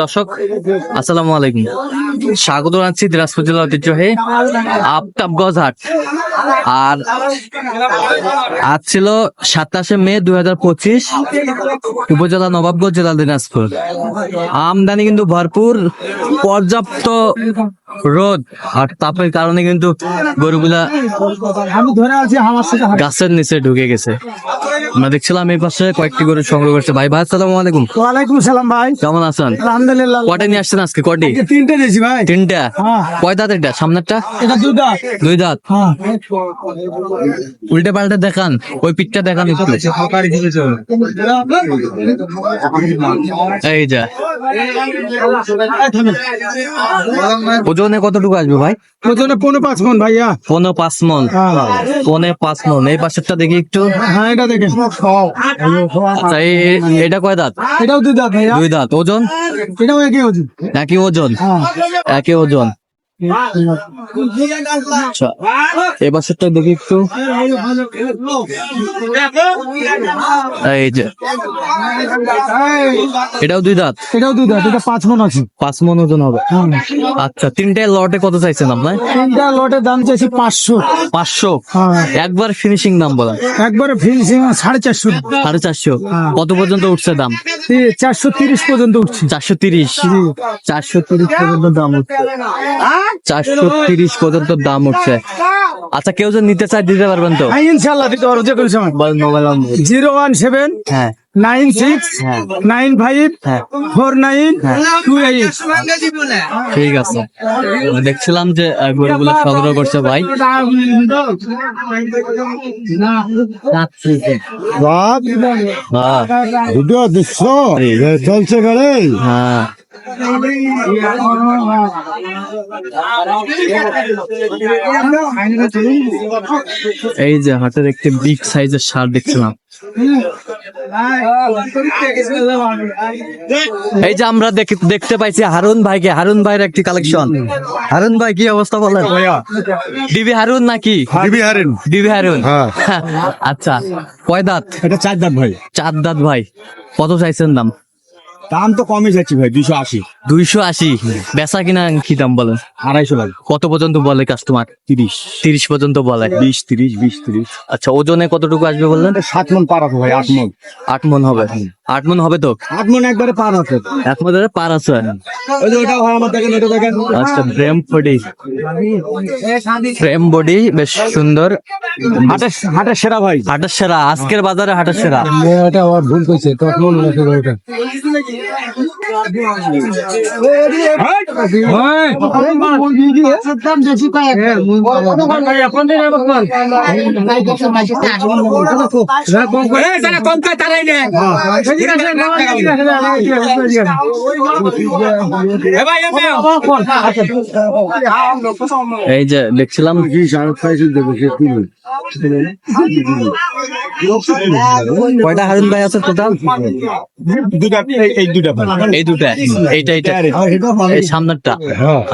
দর্শক, আসসালামু আলাইকুম। স্বাগত জানাচ্ছি দিনাজপুর জেলার ঐতিহ্যহে আফতাবগঞ্জ হাট। আর আজ ছিল সাতাশে মে দুই হাজার পঁচিশ, উপজেলা নবাবগঞ্জ জেলা দিনাজপুর। আমদানি কিন্তু ভরপুর, পর্যাপ্ত রোদ আর তাপের কারণে কিন্তু গরুগুলা গাছের নিচে ঢুকে গেছে আমরা দেখছিলাম এই পাশে কয়েকটি গরু সংগ্রহ করছে ভাই ভাই আসসালামু আলাইকুম ওয়ালাইকুম সালাম ভাই কেমন আছেন আলহামদুলিল্লাহ কটা নিয়ে আসছেন আজকে কটি তিনটে দিয়েছি ভাই তিনটা হ্যাঁ কয় দাঁত এটা সামনেরটা এটা দুই দাঁত হ্যাঁ উল্টে পাল্টে দেখান ওই পিঠটা দেখান একটু এই যা ওজনে কতটুকু আসবে ভাই? ওজনে পনেরো পাঁচ মন ভাইয়া। পনেরো পাঁচ মন। হ্যাঁ। পনে পাঁচ মন। এই পাশেরটা দেখি একটু। হ্যাঁ এটা দেখে আচ্ছা এটা কয় দাঁত? এটাও দুই দাঁত দুই দাঁত। ওজন? এটাও একই ওজন। একই ওজন? হ্যাঁ। একই ওজন। আচ্ছা এই পাশেরটা দেখি একটু। এই যে এটাও দুই দাঁত? এটাও দুটা এটা পাঁচ মন আছে। পাঁচ মন ওজন হবে। আচ্ছা তিনটে লটে কত চাইছেন আপনার তিনটা লটের দাম চাইছি পাঁচশো। পাঁচশো? হ্যাঁ। একবার ফিনিশিং দাম বলেন। একবারে ফিনিশিং সাড়ে চারশো। সাড়ে চারশো? হ্যাঁ। কত পর্যন্ত উঠছে দাম? চারশো তিরিশ পর্যন্ত উঠছে। চারশো তিরিশ। চারশো তিরিশ পর্যন্ত দাম উঠছে। চারশো তিরিশ পর্যন্ত দাম উঠছে। আচ্ছা কেউ যদি নিতে চায় দিতে পারবেন তো? হ্যাঁ ইনশাল্লাহ দিতে পারব যে কোনো সময়। Mobile number. Zero one seven হ্যাঁ। নাইন সিক্স হ্যাঁ। নাইন ফাইভ হ্যাঁ। Four nine two eight. ঠিক আছে। দেখছিলাম যে গরুগুলো সংগ্রহ করছে ভাই। হ্যাঁ ভিডিও চলছে গাড়ি? হ্যাঁ। এই যে হাটের একটি বিগ সাইজের সার দেখছিলাম। এই যে আমরা দেখ- দেখতে পাইছি হারুন ভাইকে হারুন ভাইয়ের একটি কালেকশন হারুন ভাই কি অবস্থা বলেন? ডিবি হারুন নাকি? ডিবি হারুন। ডিবি হারুন? হ্যাঁ। আচ্ছা। কয় দাঁত? এটা চার দাম ভাই। চার দাঁত ভাই। কত চাইছেন দাম? দাম তো কমই যাচ্ছে ভাই দুইশো আশি। দুইশো আশি? বেচা কিনা কি দাম বলেন? আড়াইশো লাগে। কত পর্যন্ত বলে কাস্টমার তিরিশ। তিরিশ পর্যন্ত বলে। বিশ তিরিশ বিশ তিরিশ। আচ্ছা ওজনে কতটুকু আসবে বললেন? সাত মন পার আছে ভাই আট মন। আট মন হবে। আট মন হবে তো? আট মন একবারে পার আছে এক মনের পার আছে। ওই যে ওটা আমার দেখেন ওটা দেখেন। আচ্ছা ফ্রেম বডি ফ্রেম বডি বেশ সুন্দর। হাটের হাটের সেরা ভাই। হাটের সেরা আজকের বাজারে হাটের সেরা। এটা আমার ভুল কইছে তখন মনে আছে ওটা এই যে দেখছিলাম কয়টা হারুন ভাই আছে টোটাল দুটা এই- এই দুটা এই দুটা এইটা এইটা এই সামনেরটা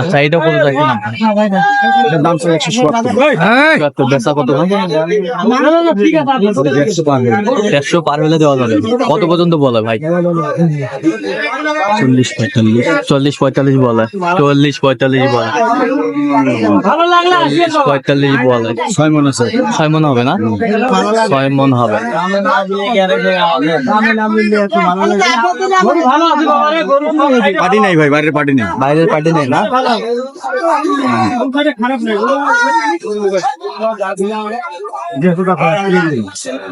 আচ্ছা এইটা কত থাকবে না দাম ছিল একশো চুয়াত্তর বেচা কত দেড়শো পার হলে দেওয়া যাবে কত পর্যন্ত বলে। ভাই চল্লিশ পঁয়তাল্লিশ চল্লিশ পঁয়তাল্লিশ বলে। চল্লিশ পঁয়তাল্লিশ বলে পঁয়তাল্লিশ বলে। ছয় মন আছে। ছয় মন হবে না? ছয় মন হবে। পার্টি নাই ভাই বাইরের পার্টি নেই। বাইরের পার্টি নেই না?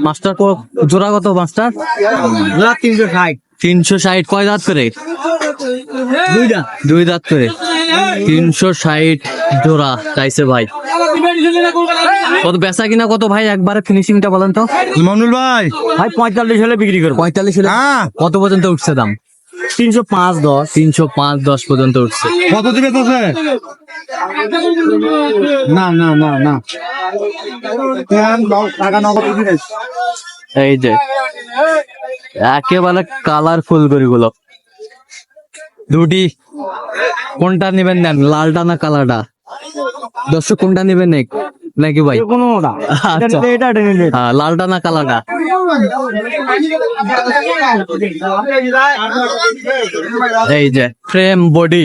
মাস্টার কো- জোড়া কত মাস্টার? তিনশো ষাট। তিনশো ষাট কয় দাঁত করে? দুই দাঁত করে। তিনশো ষাট জোড়া চাইছে ভাই। কত বেচা কিনা কত ভাই? একবারে ফিনিশিংটা বলেন তো। মনুল ভাই। ভাই পঁয়তাল্লিশ হলে বিক্রি করো পঁয়তাল্লিশ হলে হ্যাঁ। কত পর্যন্ত উঠছে দাম? তিনশো পাঁচ দশ। তিনশো পাঁচ দশ পর্যন্ত উঠছে। কত দিবে না না না না। এই যে একেবারে কালারফুল গরুগুলো দুটি কোনটা নেবেন নেন লালটা না কালারটা? দর্শক কোনটা নেবেন নেক? নাকি ভাই? আচ্ছা। হ্যাঁ, লালটা না কালাটা এই যে ফ্রেম বডি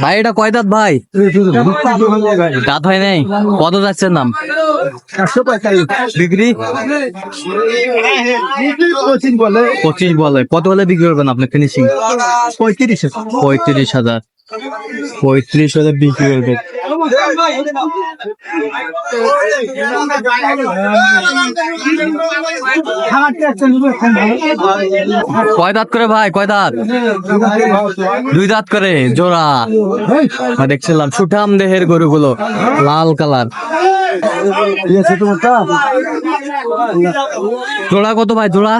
ভাই এটা কয় দাঁত ভাই? দাঁত হয় নাই? কত যাচ্ছে নাম? বিক্রি? পঁচিশ বলে। কত হলে বিক্রি করবেন আপনি ফিনিশিং পঁয়ত্রিশ পঁয়ত্রিশ হাজার। পঁয়ত্রিশ হাজার বিক্রি করবেন। কয় দাঁত করে ভাই? কয় দাঁত? দুই দাঁত করে, জোড়া। আমি দেখছিলাম। সুঠাম দেহের গরুগুলো, লাল কালার। জোড়া কত ভাই, জোড়া?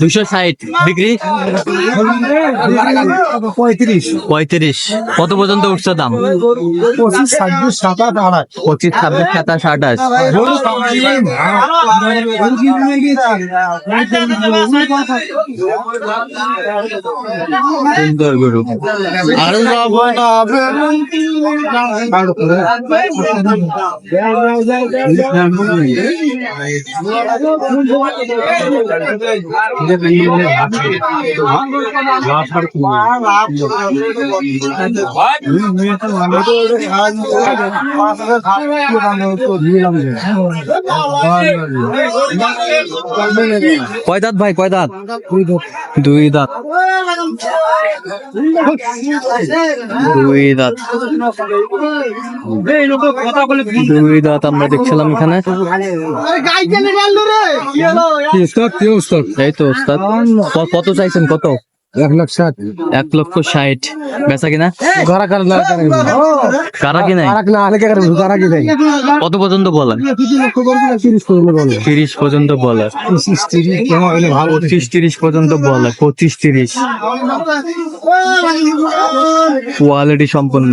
দুশো ষাট, বিক্রি? পঁয়ত্রিশ। পঁয়ত্রিশ কত পর্যন্ত উঠছে দাম? পঁচিশ, ছাব্বিশ, সাতাশ, আঠাশ। পঁচিশ ছাব্বিশ সাতাশ আঠাশ কয় দাঁত ভাই কয় দাঁত দুই দাঁত দুই দাঁত দুই দাঁত আমরা দেখছিলাম এখানে। এই তো ওস্তাদ কত চাইছেন? কত? এক লাখ ষাট। এক লক্ষ ষাট। বেচা কিনা? ঘরা কার না কারা কি নাই কারাক না আলে কার কারা কি দেয় কত পর্যন্ত বলেন? তিরিশ করে বলো। তিরিশ পর্যন্ত বলে। পঁচিশ তিরিশ কেমন হলে ভালো পঁচিশ তিরিশ পর্যন্ত বলে। পঁচিশ তিরিশ। কোয়ালিটি সম্পন্ন